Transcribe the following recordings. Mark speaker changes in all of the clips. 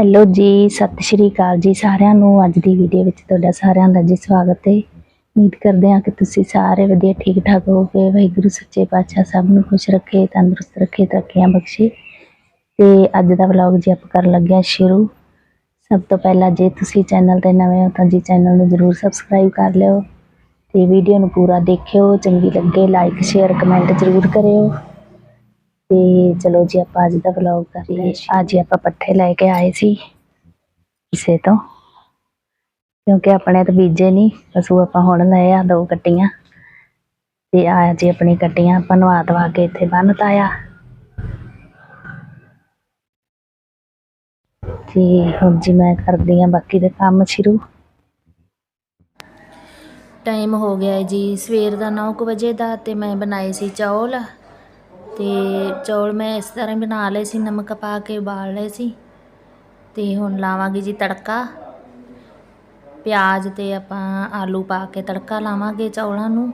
Speaker 1: Hello ਜੀ, ਸਤਿ ਸ਼੍ਰੀ ਅਕਾਲ ਜੀ ਸਾਰਿਆਂ ਨੂੰ। ਅੱਜ ਦੀ ਵੀਡੀਓ ਵਿੱਚ ਤੁਹਾਡਾ ਸਾਰਿਆਂ ਦਾ ਜੀ ਸਵਾਗਤ ਹੈ। ਉਮੀਦ ਕਰਦੇ ਹਾਂ ਕਿ ਤੁਸੀਂ ਸਾਰੇ ਵਧੀਆ ਠੀਕ ਠਾਕ ਹੋਵੋਗੇ। ਵਾਹਿਗੁਰੂ ਸੱਚੇ ਪਾਤਸ਼ਾਹ ਸਭ ਨੂੰ ਖੁਸ਼ ਰੱਖੇ, ਤੰਦਰੁਸਤ ਰੱਖੇ, ਤਰੱਕੀਆਂ ਬਖਸ਼ੇ। ਤੇ ਅੱਜ ਦਾ ਵਲੌਗ ਜੀ ਆਪਾਂ ਕਰਨ ਲੱਗੇ ਹਾਂ ਸ਼ੁਰੂ। ਸਭ ਤੋਂ ਪਹਿਲਾਂ ਜੇ ਤੁਸੀਂ ਚੈਨਲ ਤੇ ਨਵੇਂ ਹੋ ਤਾਂ ਜੀ ਚੈਨਲ ਨੂੰ ਜਰੂਰ ਸਬਸਕ੍ਰਾਈਬ ਕਰ ਲਿਓ। ਤੇ ਵੀਡੀਓ ਨੂੰ ਪੂਰਾ ਦੇਖਿਓ, ਚੰਗੀ ਲੱਗੇ ਲਾਈਕ ਸ਼ੇਅਰ ਕਮੈਂਟ ਜਰੂਰ ਕਰਿਓ। ਤੇ ਚਲੋ ਜੀ ਆਪਾਂ ਅੱਜ ਦਾ ਵਲੌਗ ਕਰਦੇ ਹਾਂ ਅੱਜ ਆਪਾਂ ਪੱਠੇ ਲੈ ਕੇ ਆਏ ਸੀ ਕਿਸੇ ਤੋਂ। ਕਿਉਂਕਿ ਆਪਣੇ ਤਾਂ ਬੀਜੇ ਨਹੀਂ ਪਸ਼ੂ ਆਪਾਂ ਹੁਣ ਲਏ ਆ ਦੋ ਕੱਟੀਆਂ। ਤੇ ਆ ਜੀ ਆਪਣੀ ਕੱਟੀਆਂ ਆਪਾਂ ਨਵਾ ਧਵਾ ਕੇ ਇੱਥੇ ਬੰਨ੍ਹਤਾ ਆ ਤੇ ਹੁਣ ਜੀ ਮੈਂ ਕਰਦੀ ਆ ਬਾਕੀ ਦੇ ਕੰਮ ਸ਼ੁਰੂ। ਟਾਈਮ ਹੋ ਗਿਆ ਜੀ ਸਵੇਰ ਦਾ 9:00 ਵਜੇ ਦਾ ਤੇ ਮੈਂ ਬਣਾਏ ਸੀ ਚੌਲ। ਤੇ ਚੌਲ ਮੈਂ ਇਸ ਤਰ੍ਹਾਂ ਹੀ ਬਣਾ ਲਏ ਸੀ, ਨਮਕ ਪਾ ਕੇ ਉਬਾਲ ਲਏ ਸੀ ਤੇ ਹੁਣ ਲਾਵਾਂਗੇ ਜੀ ਤੜਕਾ। ਪਿਆਜ਼ ਤੇ ਆਪਾਂ ਆਲੂ ਪਾ ਕੇ ਤੜਕਾ ਲਾਵਾਂਗੇ ਚੌਲਾਂ ਨੂੰ।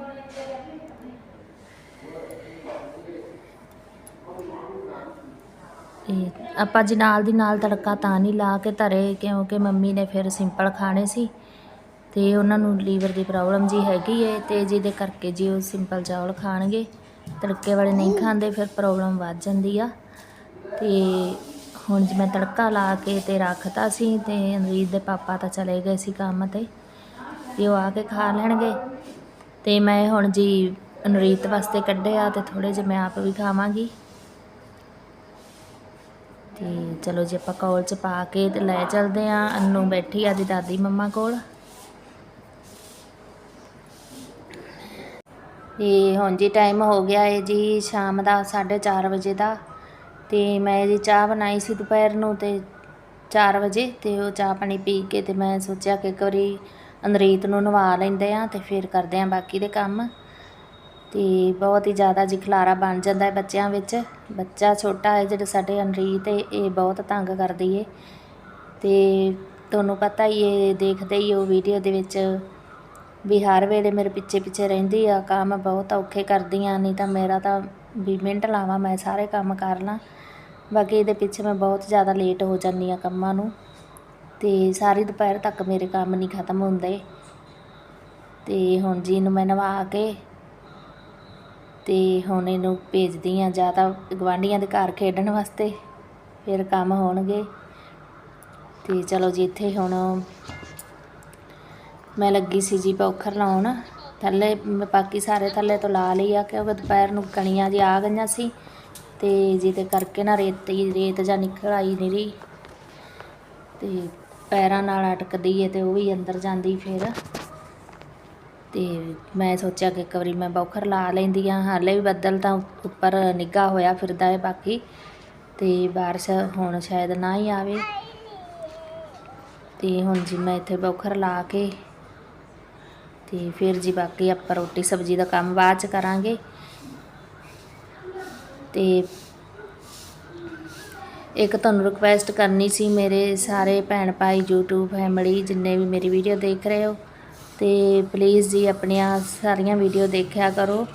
Speaker 1: ਤੇ ਆਪਾਂ ਜੀ ਨਾਲ ਦੀ ਨਾਲ ਤੜਕਾ ਤਾਂ ਨਹੀਂ ਲਾ ਕੇ ਧਰੇ ਕਿਉਂਕਿ ਮੰਮੀ ਨੇ ਫਿਰ ਸਿੰਪਲ ਖਾਣੇ ਸੀ ਤੇ ਉਹਨਾਂ ਨੂੰ ਲੀਵਰ ਦੀ ਪ੍ਰੋਬਲਮ ਜੀ ਹੈਗੀ ਏ ਤੇ ਜਿਹਦੇ ਕਰਕੇ ਜੀ ਉਹ ਸਿੰਪਲ ਚੌਲ ਖਾਣਗੇ। ਤੜਕੇ ਵਾਲੇ ਨਹੀਂ ਖਾਂਦੇ, ਫਿਰ ਪ੍ਰੋਬਲਮ ਵੱਧ ਜਾਂਦੀ ਆ। ਤੇ ਹੁਣ ਜੀ ਮੈਂ ਤੜਕਾ ਲਾ ਕੇ ਤੇ ਰੱਖਤਾ ਸੀ ਤੇ ਅਨਰੀਤ ਦੇ ਪਾਪਾ ਤਾਂ ਚਲੇ ਗਏ ਸੀ ਕੰਮ ਤੇ ਤੇ ਉਹ ਆ ਕੇ ਖਾ ਲੈਣਗੇ। ਤੇ ਮੈਂ ਹੁਣ ਜੀ ਅਨਰੀਤ ਵਾਸਤੇ ਕੱਢਿਆ ਆ ਤੇ ਥੋੜੇ ਜਿਹੇ ਮੈਂ ਆਪ ਵੀ ਖਾਵਾਂਗੀ। ਤੇ ਚਲੋ ਜੀ ਆਪਾਂ ਕੌਲ ਚ ਪਾ ਕੇ ਤੇ ਲੈ ਚਲਦੇ ਆ। ਅੰਨੂ ਬੈਠੀ ਆ ਦੀ ਦਾਦੀ ਮੰਮਾ ਕੋਲ। ਤੇ ਹੁਣ ਜੀ ਟਾਈਮ ਹੋ ਗਿਆ ਹੈ ਜੀ ਸ਼ਾਮ ਦਾ 4:30 ਵਜੇ ਦਾ। ਤੇ ਮੈਂ ਜੀ ਚਾਹ ਬਣਾਈ ਸੀ ਦੁਪਹਿਰ ਨੂੰ ਤੇ 4 ਵਜੇ ਤੇ ਉਹ ਚਾਹ ਪਾਣੀ ਪੀ ਕੇ ਤੇ ਮੈਂ ਸੋਚਿਆ ਕਿ ਇੱਕ ਵਾਰੀ ਅਨਰੀਤ ਨੂੰ ਨਵਾ ਲੈਂਦੇ ਆ ਤੇ ਫਿਰ ਕਰਦੇ ਆ ਬਾਕੀ ਦੇ ਕੰਮ। ਤੇ ਬਹੁਤ ਹੀ ਜ਼ਿਆਦਾ ਜੀ ਖਲਾਰਾ ਬਣ ਜਾਂਦਾ ਹੈ ਬੱਚਿਆਂ ਵਿੱਚ। ਬੱਚਾ ਛੋਟਾ ਹੈ ਜਿਹੜਾ ਸਾਡੇ ਅਨਰੀਤ ਹੈ ਇਹ ਬਹੁਤ ਤੰਗ ਕਰਦੀ ਏ ਤੇ ਤੁਹਾਨੂੰ ਪਤਾ ਹੀ ਇਹ ਦੇਖਦੇ ਹੀ ਉਹ ਵੀਡੀਓ ਦੇ ਵਿੱਚ ਵੀ ਹਰ ਵੇਲੇ ਮੇਰੇ ਪਿੱਛੇ ਪਿੱਛੇ ਰਹਿੰਦੀ ਆ, ਕੰਮ ਬਹੁਤ ਔਖੇ ਕਰਦੀਆਂ ਨਹੀਂ ਤਾਂ ਮੇਰਾ ਤਾਂ ਵੀ ਮਿੰਟ ਲਾਵਾਂ, ਮੈਂ ਸਾਰੇ ਕੰਮ ਕਰ ਲਾਂ। ਬਾਕੀ ਇਹਦੇ ਪਿੱਛੇ ਮੈਂ ਬਹੁਤ ਜ਼ਿਆਦਾ ਲੇਟ ਹੋ ਜਾਂਦੀ ਆ ਕੰਮਾਂ ਨੂੰ ਤੇ ਸਾਰੀ ਦੁਪਹਿਰ ਤੱਕ ਮੇਰੇ ਕੰਮ ਨਹੀਂ ਖਤਮ ਹੁੰਦੇ। ਤੇ ਹੁਣ ਜੀ ਇਹਨੂੰ ਮੈਂ ਨਵਾ ਕੇ ਤੇ ਹੁਣ ਇਹਨੂੰ ਭੇਜਦੀ ਆ ਜਾਂ ਤਾਂ ਗਵਾਂਢੀਆਂ ਦੇ ਘਰ ਖੇਡਣ ਵਾਸਤੇ, ਫਿਰ ਕੰਮ ਹੋਣਗੇ। ਤੇ ਚਲੋ ਜੀ, ਇੱਥੇ ਹੁਣ ਮੈਂ ਲੱਗੀ ਸੀ ਜੀ ਪੌਖਰ ਲਾਉਣ। ਥੱਲੇ ਮੈਂ ਬਾਕੀ ਸਾਰੇ ਥੱਲੇ ਤੋਂ ਲਾ ਲਈ ਆ, ਕਿਉਂਕਿ ਦੁਪਹਿਰ ਨੂੰ ਕਣੀਆਂ ਜੀ ਆ ਗਈਆਂ ਸੀ। ਤੇ ਜਿਹਦੇ ਕਰਕੇ ਨਾ ਰੇਤੀ ਰੇਤ ਜਾਂ ਨਿਕਲ ਆਈ ਨਿਰੀ ਤੇ ਪੈਰਾਂ ਨਾਲ ਅਟਕਦੀ ਏ ਤੇ ਉਹ ਵੀ ਅੰਦਰ ਜਾਂਦੀ ਫਿਰ। ਤੇ ਮੈਂ ਸੋਚਿਆ ਕਿ ਇੱਕ ਵਾਰੀ ਮੈਂ ਬੌਖਰ ਲਾ ਲੈਂਦੀ ਆ। ਹਾਲੇ ਵੀ ਬੱਦਲ ਤਾਂ ਉੱਪਰ ਨਿੱਘਾ ਹੋਇਆ ਫਿਰਦਾ ਹੈ ਬਾਕੀ। ਤੇ ਬਾਰਿਸ਼ ਹੁਣ ਸ਼ਾਇਦ ਨਾ ਹੀ ਆਵੇ। ਤੇ ਹੁਣ ਜੀ ਮੈਂ ਇੱਥੇ ਬੌਖਰ ਲਾ ਕੇ ਤੇ ਫਿਰ ਜੀ ਬਾਕੀ ਆਪਾਂ ਰੋਟੀ ਸਬਜ਼ੀ ਦਾ ਕੰਮ ਬਾਅਦ ਚ ਕਰਾਂਗੇ। ਤੇ ਇੱਕ ਤੁਹਾਨੂੰ ਰਿਕੁਐਸਟ ਕਰਨੀ ਸੀ ਮੇਰੇ ਸਾਰੇ ਭੈਣ ਭਾਈ, YouTube ਫੈਮਿਲੀ ਜਿੰਨੇ ਵੀ ਮੇਰੀ ਵੀਡੀਓ ਦੇਖ ਰਹੇ ਹੋ, ਤੇ ਪਲੀਜ਼ ਜੀ ਆਪਣੀਆਂ ਸਾਰੀਆਂ ਵੀਡੀਓ ਦੇਖਿਆ ਕਰੋ।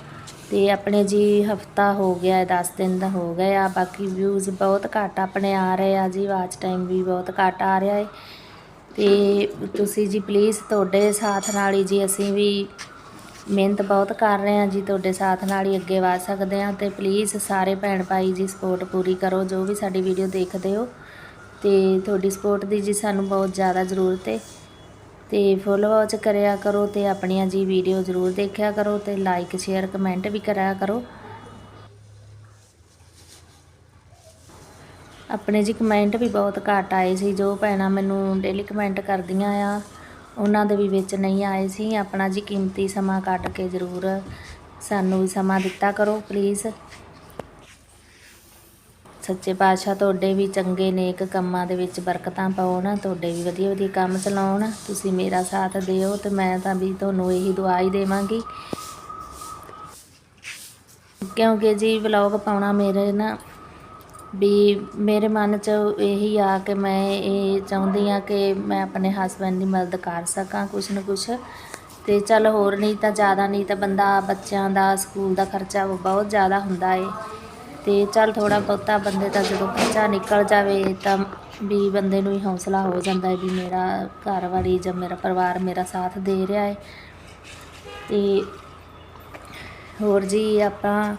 Speaker 1: ਤੇ ਆਪਣੇ ਜੀ ਹਫਤਾ ਹੋ ਗਿਆ ਹੈ 10 ਦਿਨ ਦਾ ਹੋ ਗਿਆ ਆ, ਬਾਕੀ ਵਿਊਜ਼ ਬਹੁਤ ਘੱਟ ਆਪਣੇ ਆ ਰਹੇ ਆ ਜੀ ਵਾਚ ਟਾਈਮ ਵੀ ਬਹੁਤ ਘੱਟ ਆ ਰਿਹਾ ਹੈ। ਤੇ ਤੁਸੀਂ ਜੀ ਪਲੀਜ਼ ਤੁਹਾਡੇ ਸਾਥ ਨਾਲ ਹੀ ਜੀ ਅਸੀਂ ਵੀ ਮਿਹਨਤ ਬਹੁਤ ਕਰ ਰਹੇ ਹਾਂ ਜੀ, ਤੁਹਾਡੇ ਸਾਥ ਨਾਲ ਹੀ ਅੱਗੇ ਵਧ ਸਕਦੇ ਹਾਂ ਤੇ ਪਲੀਜ਼ ਸਾਰੇ ਭੈਣ ਭਾਈ ਜੀ ਸਪੋਰਟ ਪੂਰੀ ਕਰੋ, ਜੋ ਵੀ ਸਾਡੀ ਵੀਡੀਓ ਦੇਖਦੇ ਹੋ ਤੇ ਤੁਹਾਡੀ ਸਪੋਰਟ ਦੀ ਜੀ ਸਾਨੂੰ ਬਹੁਤ ਜ਼ਿਆਦਾ ਜ਼ਰੂਰਤ ਹੈ ਤੇ ਫੁੱਲ ਵਾਚ ਕਰਿਆ ਕਰੋ ਤੇ ਆਪਣੀਆਂ ਜੀ ਵੀਡੀਓ ਜ਼ਰੂਰ ਦੇਖਿਆ ਕਰੋ ਤੇ ਲਾਈਕ ਸ਼ੇਅਰ ਕਮੈਂਟ ਵੀ ਕਰਿਆ ਕਰੋ। ਆਪਣੇ ਜੀ ਕਮੈਂਟ ਵੀ ਬਹੁਤ ਘੱਟ ਆਏ ਸੀ, ਜੋ ਭੈਣਾਂ ਮੈਨੂੰ ਡੇਲੀ ਕਮੈਂਟ ਕਰਦੀਆਂ ਆ, ਉਹਨਾਂ ਦੇ ਵੀ ਵਿੱਚ ਨਹੀਂ ਆਏ ਸੀ। ਆਪਣਾ ਜੀ ਕੀਮਤੀ ਸਮਾਂ ਕੱਢ ਕੇ ਜ਼ਰੂਰ ਸਾਨੂੰ ਵੀ ਸਮਾਂ ਦਿੱਤਾ ਕਰੋ ਪਲੀਜ਼ ਸੱਚੇ ਪਾਤਸ਼ਾਹ ਤੁਹਾਡੇ ਵੀ ਚੰਗੇ ਨੇਕ ਕੰਮਾਂ ਦੇ ਵਿੱਚ ਬਰਕਤਾਂ ਪਾਉਣ, ਤੁਹਾਡੇ ਵੀ ਵਧੀਆ ਵਧੀਆ ਕੰਮ ਚਲਾਉਣ। ਤੁਸੀਂ ਮੇਰਾ ਸਾਥ ਦਿਓ ਤੇ ਮੈਂ ਤਾਂ ਵੀ ਤੁਹਾਨੂੰ ਇਹੀ ਦੁਆ ਹੀ ਦੇਵਾਂਗੀ। ਕਿਉਂਕਿ ਜੀ ਵਲੌਗ ਪਾਉਣਾ ਮੇਰੇ ਨਾ ਵੀ ਮੇਰੇ ਮਨ 'ਚ ਇਹੀ ਆ ਕਿ ਮੈਂ ਇਹ ਚਾਹੁੰਦੀ ਆ ਕਿ ਮੈਂ ਆਪਣੇ ਹਸਬੈਂਡ ਦੀ ਮਦਦ ਕਰ ਸਕਾਂ ਕੁਛ ਨਾ ਕੁਛ। ਤੇ ਚੱਲ ਹੋਰ ਨਹੀਂ ਤਾਂ ਜ਼ਿਆਦਾ ਨਹੀਂ ਤਾਂ ਬੰਦਾ ਬੱਚਿਆਂ ਦਾ, ਸਕੂਲ ਦਾ ਖਰਚਾ ਬਹੁਤ ਜ਼ਿਆਦਾ ਹੁੰਦਾ ਏ। ਤੇ ਚੱਲ ਥੋੜਾ ਬਹੁਤਾ ਬੰਦੇ ਦਾ ਜਦੋਂ ਖਰਚਾ ਨਿਕਲ ਜਾਵੇ ਤਾਂ ਵੀ ਬੰਦੇ ਨੂੰ ਹੀ ਹੌਸਲਾ ਹੋ ਜਾਂਦਾ ਹੈ ਵੀ ਮੇਰਾ ਘਰ ਵਾਲੀ ਜਾਂ ਮੇਰਾ ਪਰਿਵਾਰ ਮੇਰਾ ਸਾਥ ਦੇ ਰਿਹਾ ਹੈ ਤੇ ਹੋਰ ਜੀ ਆਪਾਂ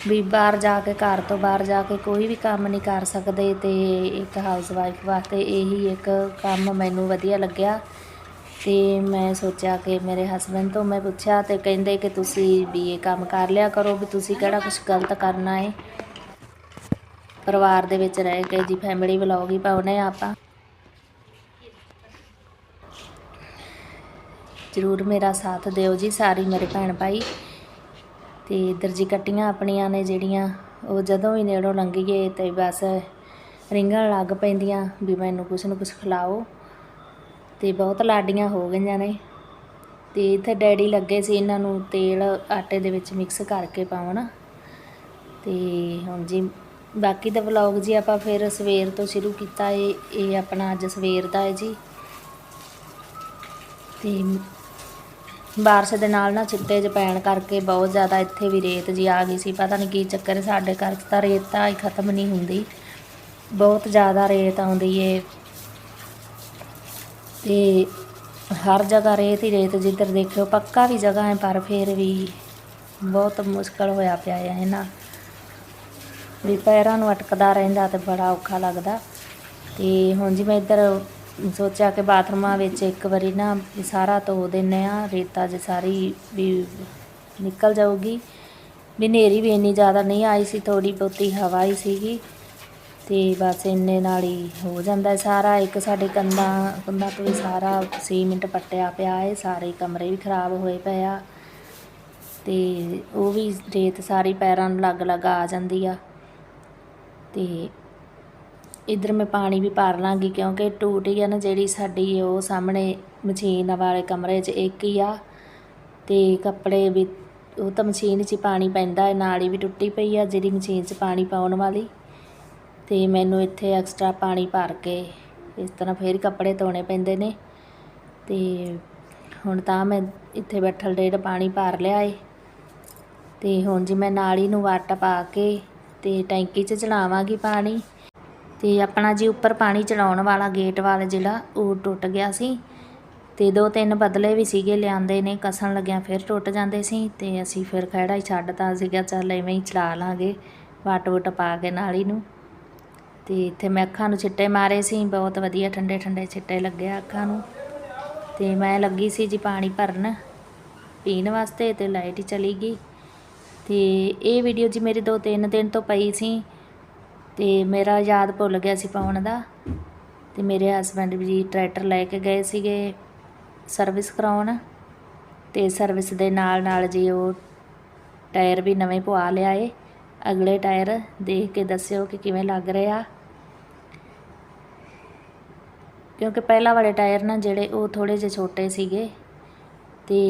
Speaker 1: ਵੀ ਬਾਹਰ ਜਾ ਕੇ, ਘਰ ਤੋਂ ਬਾਹਰ ਜਾ ਕੇ ਕੋਈ ਵੀ ਕੰਮ ਨਹੀਂ ਕਰ ਸਕਦੇ ਅਤੇ ਇੱਕ ਹਾਊਸ ਵਾਈਫ ਵਾਸਤੇ ਇਹੀ ਇੱਕ ਕੰਮ ਮੈਨੂੰ ਵਧੀਆ ਲੱਗਿਆ। ਅਤੇ ਮੈਂ ਸੋਚਿਆ ਕਿ ਮੇਰੇ ਹਸਬੈਂਡ ਤੋਂ ਮੈਂ ਪੁੱਛਿਆ ਅਤੇ ਕਹਿੰਦੇ ਕਿ ਤੁਸੀਂ ਵੀ ਇਹ ਕੰਮ ਕਰ ਲਿਆ ਕਰੋ ਵੀ ਤੁਸੀਂ ਕਿਹੜਾ ਕੁਝ ਗਲਤ ਕਰਨਾ ਹੈ ਪਰਿਵਾਰ ਦੇ ਵਿੱਚ ਰਹਿ ਕੇ ਜੀ ਫੈਮਿਲੀ ਵਲੌਗ ਹੀ ਪਾਉਨੇ ਆਪਾਂ। ਜ਼ਰੂਰ ਮੇਰਾ ਸਾਥ ਦਿਓ ਜੀ ਸਾਰੀ ਮੇਰੇ ਭੈਣ ਭਾਈ। ਤੇ ਇੱਧਰ ਜੀ ਕੱਟੀਆਂ ਆਪਣੀਆਂ ਨੇ ਜਿਹੜੀਆਂ, ਉਹ ਜਦੋਂ ਵੀ ਨੇੜੋਂ ਲੰਘੀਏ ਤੇ ਬਸ ਰਿੰਗਣ ਲੱਗ ਪੈਂਦੀਆਂ ਵੀ ਮੈਨੂੰ ਕੁਛ ਨਾ ਕੁਛ ਖਿਲਾਓ। ਤੇ ਬਹੁਤ ਲਾਡੀਆਂ ਹੋ ਗਈਆਂ ਨੇ। ਤੇ ਇੱਥੇ ਡੈਡੀ ਲੱਗੇ ਸੀ ਇਹਨਾਂ ਨੂੰ ਤੇਲ ਆਟੇ ਦੇ ਵਿੱਚ ਮਿਕਸ ਕਰਕੇ ਪਾਉਣ। ਤੇ ਹੁਣ ਜੀ, ਬਾਕੀ ਦਾ ਵਲੌਗ ਜੀ ਆਪਾਂ ਫਿਰ ਸਵੇਰ ਤੋਂ ਸ਼ੁਰੂ ਕੀਤਾ ਇਹ ਇਹ ਆਪਣਾ ਅੱਜ ਸਵੇਰ ਦਾ ਹੈ ਜੀ। ਤੇ ਬਾਰਿਸ਼ ਦੇ ਨਾਲ ਨਾ ਚਿੱਟੇ 'ਚ ਪੈਣ ਕਰਕੇ ਬਹੁਤ ਜ਼ਿਆਦਾ ਇੱਥੇ ਵੀ ਰੇਤ ਜੀ ਆ ਗਈ ਸੀ। ਪਤਾ ਨਹੀਂ ਕੀ ਚੱਕਰ ਸਾਡੇ ਘਰ 'ਚ ਤਾਂ ਰੇਤ ਤਾਂ ਹੀ ਖਤਮ ਨਹੀਂ ਹੁੰਦੀ। ਬਹੁਤ ਜ਼ਿਆਦਾ ਰੇਤ ਆਉਂਦੀ ਏ। ਤੇ ਹਰ ਜਗ੍ਹਾ ਰੇਤ ਹੀ ਰੇਤ, ਜਿੱਧਰ ਦੇਖਿਓ ਪੱਕਾ ਵੀ ਜਗ੍ਹਾ ਹੈ, ਪਰ ਫਿਰ ਵੀ ਬਹੁਤ ਮੁਸ਼ਕਲ ਹੋਇਆ ਪਿਆ ਹੈ ਨਾ ਵੀ ਪੈਰਾਂ ਨੂੰ ਅਟਕਦਾ ਰਹਿੰਦਾ ਤੇ ਬੜਾ ਔਖਾ ਲੱਗਦਾ। ਤੇ ਹੁਣ ਜੀ ਮੈਂ ਇੱਧਰ ਸੋਚਿਆ ਕਿ ਬਾਥਰੂਮਾਂ ਵਿੱਚ ਇੱਕ ਵਾਰੀ ਨਾ ਵੀ ਸਾਰਾ ਧੋ ਦਿੰਨੇ ਆ ਰੇਤਾ ਜੇ ਸਾਰੀ ਵੀ ਨਿਕਲ ਜਾਊਗੀ। ਵੀ ਹਨੇਰੀ ਵੀ ਇੰਨੀ ਜ਼ਿਆਦਾ ਨਹੀਂ ਆਈ ਸੀ ਥੋੜੀ ਬਹੁਤੀ ਹਵਾ ਹੀ ਸੀਗੀ ਤੇ ਬਸ ਇੰਨੇ ਨਾਲ ਹੀ ਹੋ ਜਾਂਦਾ ਸਾਰਾ। ਇੱਕ ਸਾਡੇ ਕੰਧਾਂ ਕੰਧਾਂ ਤੋਂ ਵੀ ਸਾਰਾ ਸੀਮਿੰਟ ਪੱਟਿਆ ਪਿਆ ਹੈ ਸਾਰੇ ਕਮਰੇ ਵੀ ਖਰਾਬ ਹੋਏ ਪਏ ਆ ਤੇ ਉਹ ਵੀ ਰੇਤ ਸਾਰੀ ਪੈਰਾਂ ਨੂੰ ਲੱਗ ਲੱਗ ਆ ਜਾਂਦੀ ਆ ਤੇ ਇਧਰ ਮੈਂ ਪਾਣੀ ਵੀ ਭਰ ਲਾਂਗੀ ਕਿਉਂਕਿ ਟੂਟੀ ਆ ਨਾ ਜਿਹੜੀ ਸਾਡੀ ਉਹ ਸਾਹਮਣੇ ਮਸ਼ੀਨ ਵਾਲੇ ਕਮਰੇ 'ਚ, ਇੱਕ ਹੀ ਆ। ਤੇ ਕੱਪੜੇ ਵੀ, ਉਹ ਤਾਂ ਮਸ਼ੀਨ 'ਚ ਹੀ ਪਾਣੀ ਪੈਂਦਾ ਹੈ, ਨਾਲ ਹੀ ਵੀ ਟੁੱਟੀ ਪਈ ਆ ਜਿਹੜੀ ਮਸ਼ੀਨ 'ਚ ਪਾਣੀ ਪਾਉਣ ਵਾਲੀ। ਤੇ ਮੈਨੂੰ ਇੱਥੇ ਐਕਸਟਰਾ ਪਾਣੀ ਭਰ ਕੇ ਇਸ ਤਰ੍ਹਾਂ ਫੇਰ ਕੱਪੜੇ ਧੋਣੇ ਪੈਂਦੇ ਨੇ। ਤੇ ਹੁਣ ਤਾਂ ਮੈਂ ਇੱਥੇ ਬੈਠਲ ਡੇਢ ਪਾਣੀ ਭਰ ਲਿਆ ਏ। ਤੇ ਹੁਣ ਜੀ ਮੈਂ ਨਾਲੀ ਨੂੰ ਵੱਟ ਪਾ ਕੇ ਤੇ ਟੈਂਕੀ 'ਚ ਚਲਾਵਾਂਗੀ ਪਾਣੀ। ਤੇ ਆਪਣਾ ਜੀ ਉੱਪਰ ਪਾਣੀ ਚੜਾਉਣ ਵਾਲਾ ਗੇਟ ਵਾਲਾ ਜਿਹੜਾ ਉਹ ਟੁੱਟ ਗਿਆ ਸੀ ਤੇ ਦੋ ਤਿੰਨ ਬਦਲੇ ਵੀ ਸੀਗੇ, ਲਿਆਂਦੇ ਨੇ, ਕਸਣ ਲੱਗਿਆ ਫਿਰ ਟੁੱਟ ਜਾਂਦੇ ਸੀ ਤੇ ਅਸੀਂ ਫਿਰ ਖਹਿੜਾ ਹੀ ਛੱਡਤਾ ਸੀਗਾ, ਚੱਲ ਐਵੇਂ ਹੀ ਚਲਾ ਲਾਂਗੇ, ਵਾਟ ਵੁੱਟ ਪਾ ਕੇ ਨਾਲੀ ਨੂੰ। ਤੇ ਇੱਥੇ ਮੈਂ ਅੱਖਾਂ ਨੂੰ ਛਿੱਟੇ ਮਾਰੇ ਸੀ, ਬਹੁਤ ਵਧੀਆ ਠੰਡੇ ਠੰਡੇ ਛਿੱਟੇ ਲੱਗੇ ਅੱਖਾਂ ਨੂੰ। ਤੇ ਮੈਂ ਲੱਗੀ ਸੀ ਜੀ ਪਾਣੀ ਭਰਨ, ਪੀਣ ਵਾਸਤੇ ਤੇ ਲਾਈਟ ਹੀ ਚਲੀ ਗਈ। ਤੇ ਇਹ ਵੀਡੀਓ ਜੀ ਮੇਰੀ ਦੋ ਤਿੰਨ ਦਿਨ ਤੋਂ ਪਈ ਸੀ ਤੇ ਮੇਰਾ ਯਾਦ ਭੁੱਲ ਗਿਆ ਸੀ ਪਾਉਣ ਦਾ ਤੇ ਮੇਰੇ ਹਸਬੰਡ ਵੀ ਟਰੈਕਟਰ ਲੈ ਕੇ ਗਏ ਸੀਗੇ ਸਰਵਿਸ ਕਰਾਉਣ ਤੇ ਸਰਵਿਸ ਦੇ ਨਾਲ ਨਾਲ ਜੀ ਉਹ ਟਾਇਰ ਵੀ ਨਵੇਂ ਪਵਾ ਲਿਆਏ ਅਗਲੇ ਟਾਇਰ ਦੇਖ ਕੇ ਦੱਸਿਓ ਕਿ ਕਿਵੇਂ ਲੱਗ ਰਿਹਾ। ਕਿਉਂਕਿ ਪਹਿਲਾਂ ਵਾਲੇ ਟਾਇਰ ਨਾ ਜਿਹੜੇ ਉਹ ਥੋੜੇ ਜਿਹੇ ਛੋਟੇ ਸੀਗੇ ਤੇ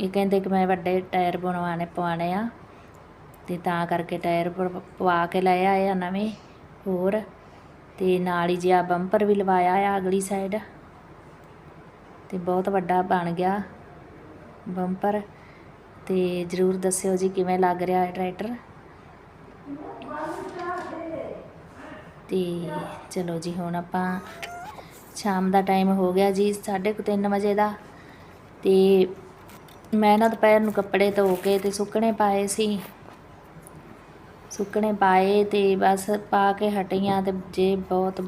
Speaker 1: ਇਹ ਕਹਿੰਦੇ ਕਿ ਮੈਂ ਵੱਡੇ ਟਾਇਰ ਬਣਵਾਣੇ ਪਵਾਣੇ ਆ। ਅਤੇ ਤਾਂ ਕਰਕੇ ਟਾਇਰ ਪ- ਪਵਾ ਕੇ ਲਏ ਆਏ ਆ ਨਵੇਂ, ਹੋਰ। ਅਤੇ ਨਾਲ ਹੀ ਜਿਆ ਬੰਪਰ ਵੀ ਲਵਾਇਆ ਆ ਅਗਲੀ ਸਾਈਡ ਅਤੇ ਬਹੁਤ ਵੱਡਾ ਬਣ ਗਿਆ ਬੰਪਰ। ਅਤੇ ਜਰੂਰ ਦੱਸਿਓ ਜੀ ਕਿਵੇਂ ਲੱਗ ਰਿਹਾ ਹੈ ਟਰੈਕਟਰ? ਤੇ ਚਲੋ ਜੀ, ਹੁਣ ਆਪਾਂ ਸ਼ਾਮ ਦਾ ਟਾਈਮ ਹੋ ਗਿਆ ਜੀ 3:30 ਵਜੇ ਦਾ। ਤੇ ਮੈਂ ਨਾ ਦੁਪਹਿਰ ਨੂੰ ਕੱਪੜੇ ਧੋ ਕੇ ਤੇ ਸੁੱਕਣੇ ਪਾਏ ਸੀ। ਸੁੱਕਣੇ ਪਾਏ ਤੇ ਬਸ ਪਾ ਕੇ ਹਟੀਆਂ ਤੇ ਜੇ ਬਹੁਤ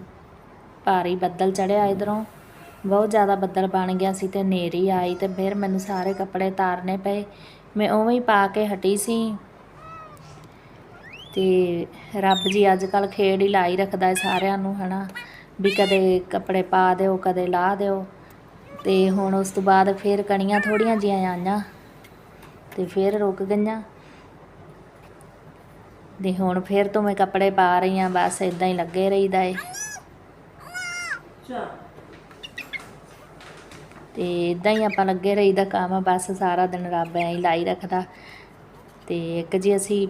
Speaker 1: ਭਾਰੀ ਬੱਦਲ ਚੜਿਆ ਇਧਰੋਂ, ਬਹੁਤ ਜ਼ਿਆਦਾ ਬੱਦਲ ਬਣ ਗਿਆ ਸੀ ਤੇ ਹਨੇਰੀ ਆਈ ਤੇ ਫਿਰ ਮੈਨੂੰ ਸਾਰੇ ਕੱਪੜੇ ਤਾਰਨੇ ਪਏ। ਮੈਂ ਉਵੇਂ ਹੀ ਪਾ ਕੇ ਹਟੀ ਸੀ। ਤੇ ਰੱਬ ਜੀ ਅੱਜ ਕੱਲ ਖੇਡ ਹੀ ਲਾਈ ਰੱਖਦਾ ਹੈ ਸਾਰਿਆਂ ਨੂੰ, ਹਨਾ? ਵੀ ਕਦੇ ਕੱਪੜੇ ਪਾ ਦਿਓ, ਕਦੇ ਲਾ ਦਿਓ। ਤੇ ਹੁਣ ਉਸ ਤੋਂ ਬਾਅਦ ਫਿਰ ਕਣੀਆਂ ਥੋੜੀਆਂ ਜਿਹੀਆਂ ਆਈਆਂ ਤੇ ਫਿਰ ਰੁਕ ਗਈਆਂ। ਤੇ ਹੁਣ ਫਿਰ ਤੋਂ ਮੈਂ ਕੱਪੜੇ ਪਾ ਰਹੀ ਹਾਂ, ਬਸ ਇਦਾਂ ਹੀ ਲੱਗੇ ਰਹੀਦਾ ਏ। ਤੇ ਇਦਾਂ ਹੀ ਆਪਾਂ ਲੱਗੇ ਰਹੀਦਾ ਕੰਮ, ਬਸ ਸਾਰਾ ਦਿਨ ਰੱਬ ਐਂ ਹੀ ਲਾਈ ਰੱਖਦਾ। ਤੇ ਇੱਕ ਜੀ ਅਸੀਂ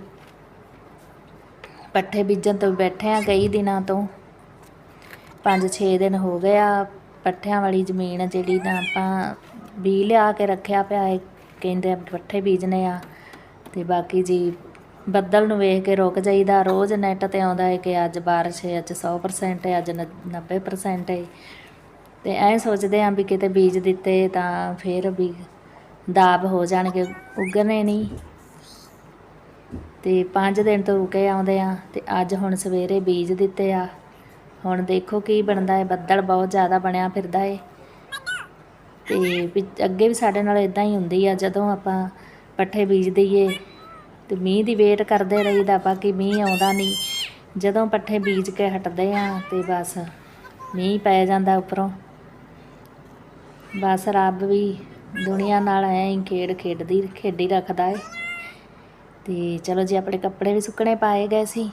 Speaker 1: ਪੱਠੇ ਬੀਜਣ ਤੋਂ ਬੈਠੇ ਆ ਕਈ ਦਿਨਾਂ ਤੋਂ। 5-6 ਦਿਨ ਹੋ ਗਏ ਆ, ਪੱਠਿਆਂ ਵਾਲੀ ਜ਼ਮੀਨ ਜਿਹੜੀ ਨਾ ਆਪਾਂ ਬੀ ਲਿਆ ਕੇ ਰੱਖਿਆ ਪਿਆ ਹੈ ਕਹਿੰਦੇ ਪੱਠੇ ਬੀਜਨੇ ਆ। ਤੇ ਬਾਕੀ ਜੀ ਬੱਦਲ ਨੂੰ ਵੇਖ ਕੇ ਰੁਕ ਜਾਈਦਾ। ਰੋਜ਼ ਨੈਟ ਤੇ ਆਉਂਦਾ ਹੈ ਕਿ ਅੱਜ ਬਾਰਿਸ਼ ਹੈ ਅੱਜ 100% ਹੈ ਅੱਜ ਨ- 90% ਹੈ ਤੇ ਐਂ ਸੋਚਦੇ ਆਂ ਵੀ ਕਿਤੇ ਬੀਜ ਦਿੱਤੇ ਤਾਂ ਫੇਰ ਵੀ ਦਾਬ ਹੋ ਜਾਣਗੇ। ਉੱਗਣੇ ਨਹੀਂ ਤੇ 5 ਦਿਨ ਤੋਂ ਰੁਕੇ ਆਉਂਦੇ ਆ ਤੇ ਅੱਜ ਹੁਣ ਸਵੇਰੇ ਬੀਜ ਦਿੱਤੇ ਆ। ਹੁਣ ਦੇਖੋ ਕੀ ਬਣਦਾ ਹੈ ਬੱਦਲ ਬਹੁਤ ਜ਼ਿਆਦਾ ਬਣਿਆ ਫਿਰਦਾ ਏ। ਤੇ ਅੱਗੇ ਵੀ ਸਾਡੇ ਨਾਲ ਇਦਾਂ ਹੀ ਹੁੰਦੀ ਆ। ਜਦੋਂ ਆਪਾਂ ਪੱਠੇ ਬੀਜ ਦਈਏ ਤੇ ਮੀਂਹ ਦੀ ਵੇਟ ਕਰਦੇ ਰਹੀਦਾ, ਬਾਕੀ ਮੀਂਹ ਆਉਂਦਾ ਨਹੀਂ। ਜਦੋਂ ਪੱਠੇ ਬੀਜ ਕੇ ਹਟਦੇ ਆ ਤੇ ਬਸ ਮੀਂਹ ਪੈ ਜਾਂਦਾ ਉੱਪਰੋਂ। ਬਸ ਰੱਬ ਵੀ ਦੁਨੀਆ ਨਾਲ ਐਂ ਹੀ ਖੇਡ ਖੇਡਦੀ, ਖੇਡੀ ਰੱਖਦਾ ਏ। ਤੇ ਚਲੋ ਜੀ, ਆਪਣੇ ਕੱਪੜੇ ਵੀ ਸੁੱਕਣੇ ਪਾਏ ਗਏ ਸੀ।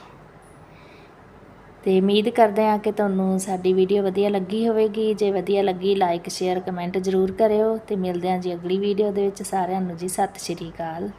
Speaker 1: ਤੇ ਉਮੀਦ ਕਰਦੇ ਹਾਂ ਕਿ ਤੁਹਾਨੂੰ ਸਾਡੀ ਵੀਡੀਓ ਵਧੀਆ ਲੱਗੀ ਹੋਵੇਗੀ। ਜੇ ਵਧੀਆ ਲੱਗੀ ਲਾਈਕ ਸ਼ੇਅਰ ਕਮੈਂਟ ਜ਼ਰੂਰ ਕਰਿਓ। ਤੇ ਮਿਲਦੇ ਹਾਂ ਜੀ ਅਗਲੀ ਵੀਡੀਓ ਦੇ ਵਿੱਚ। ਸਾਰਿਆਂ ਨੂੰ ਜੀ, ਸਤਿ ਸ਼੍ਰੀ ਅਕਾਲ।